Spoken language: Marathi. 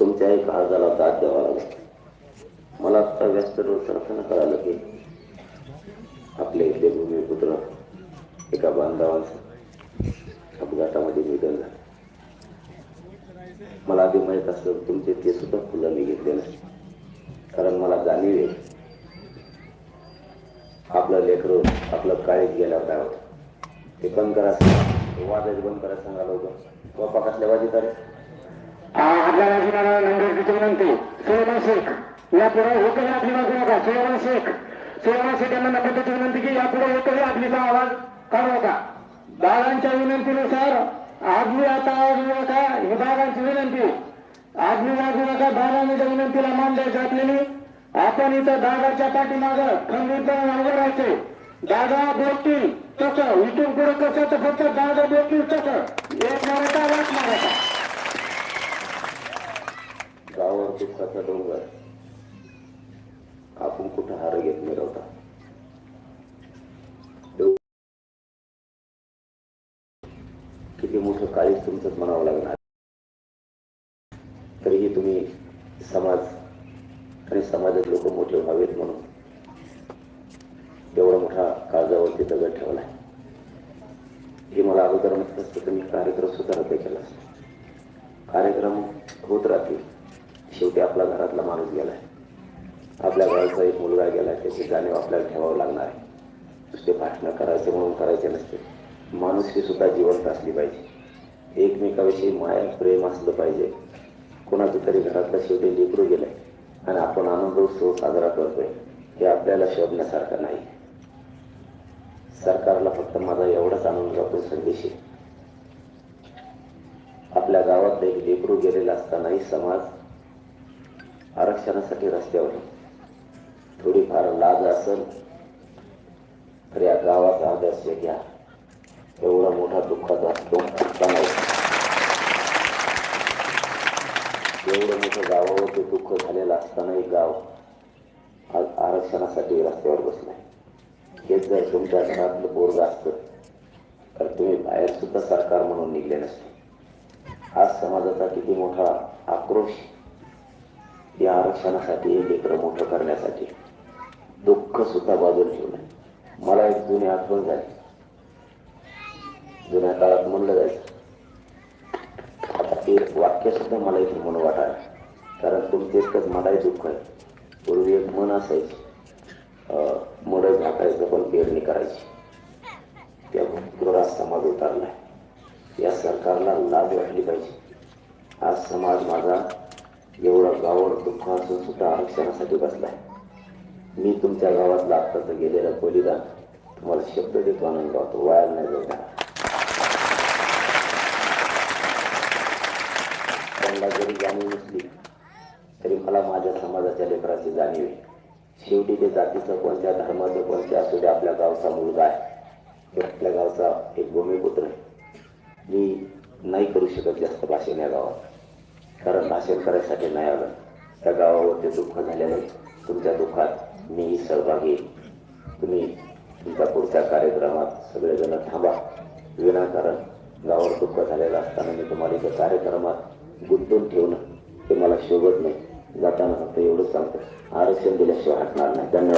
तुमच्याही काळजाला दाद द्यावा लागेल. मला आता व्यस्त असताना कळालं की आपले इथले भूमिपुत्र एका बांधवांचं अपघातामध्ये निधन झालं. मला आधी माहीत असतं तुमचे ते सुद्धा फुलं मी घेतले नाही. कारण मला जाणीव आहे आपलं लेकरू आपलं काळीत गेल्यावर काय होतं? ते बंद करा वादच बंद करा सांगा होतं बापा कसल्या वाजी करे आपल्या विनाला नंबर विनंती सुलेमान शेख यापुढे एकही आपली बाजू नका सुलेमान शेख सुलेमान शेख यांना नंबर विनंती की यापुढे एकही आपलीचा आवाज काढू नका बाळांच्या विनंतीनुसार आदमी आता आवाज नका ही दादांची विनंती आदमी वाजू नका बाळांच्या विनंतीला मान द्यायचं आपल्याने आपण इथं दादाच्या पाठीमागं खंबीरपणे उभं राहायचे दादा बोलतील तसं इथून पुढे कसं तर फक्त दादा बोलतील तसं एक मराठा वाच मराठा गावावर डोंगर आपण कुठं हार घेत मिरवता किती मोठं काळीच तुमचंच म्हणावं लागणार. तरीही तुम्ही समाज आणि समाजात लोक मोठे व्हावेत म्हणून एवढा मोठा काळजावरती दगड ठेवलाय हे मला अगोदर माहीत असतं तर मी कार्यक्रम सुद्धा रद्द केला असतो. कार्यक्रम होत राहतील. शेवटी आपला घरातला माणूस गेलाय. आपल्या घराचा एक मुलगा गेलाय त्याची जाणीव आपल्याला ठेवावं लागणार आहे. नुसते भाषणं करायचे म्हणून करायचे नसते. माणुसकी सुद्धा जिवंत असली पाहिजे. एकमेकाविषयी माया प्रेम असलं पाहिजे. कोणाचं तरी घरातलं शेवटी लेकरू गेलाय आणि आपण आनंद उत्सव साजरा करतोय हे आपल्याला शोधण्यासारखं नाही. सरकारला फक्त माझा एवढाच आनंदातून संदेश आहे. आपल्या गावात एक लेकरू गेलेला असतानाही समाज आरक्षणासाठी रस्त्यावर. थोडीफार लाज असेल तर या गावाचा आदर्श घ्या. एवढा मोठा दुःखाचा एवढं मोठं गावावरती दुःख झालेलं असतानाही गाव आज आरक्षणासाठी रस्त्यावर बसलाय हेच जर तुमच्या घरातलं बोर्ग असतं तर तुम्ही बाहेर सुद्धा सरकार म्हणून निघले नसते आज समाजाचा किती मोठा आक्रोश आरक्षणासाठी लेकरं मोठं करण्यासाठी. दुःख सुद्धा बाजूला ठेवलं मला एक जुनी आठवण झाली. जुन्या काळात म्हणलं जायचं. आता ते वाक्य सुद्धा मला इथे म्हणून वाटायला कारण तुमचं इतकंच मलाही दुःख आहे. पूर्वी एक मन असायचं. अं, झाकायचं पण पेरणी करायची. त्या भूतपूर समाज उतारलाय. या सरकारला लाज वाटली पाहिजे. आज समाज माझा एवढा गावावर दुःख असून सुद्धा आरक्षणासाठी बसलाय. मी तुमच्या गावातला आत्ताचं गेलेला बलिदान तुम्हाला शब्द देतो आनंद होतो वाया नाही जाणार त्यांना जरी जाणीव नसली तरी मला माझ्या समाजाच्या लेकराची जाणीव आहे. शेवटी ते जातीचं कोणत्या धर्माचं कोणत्या असू दे आपल्या गावचा मुलगा आहे. तो आपल्या गावचा एक भूमिपुत्र आहे. मी नाही करू शकत जास्त भाषण या गावात. कारण भाषण करायसाठी नाही आलं. त्या गावावरती दुःख झालेलं आहे. तुमच्या दुःखात मी सहभागी तुम्ही तुमच्या पुढच्या कार्यक्रमात सगळेजण थांबा. विनाकारण गावावर दुःख झालेलं असताना मी तुम्हाला इथं कार्यक्रमात गुंतून ठेवणं ते मला शोभत नाही. जाताना फक्त एवढंच सांगतो. आरक्षण दिल्याशिवाय हटणार नाही. धन्यवाद.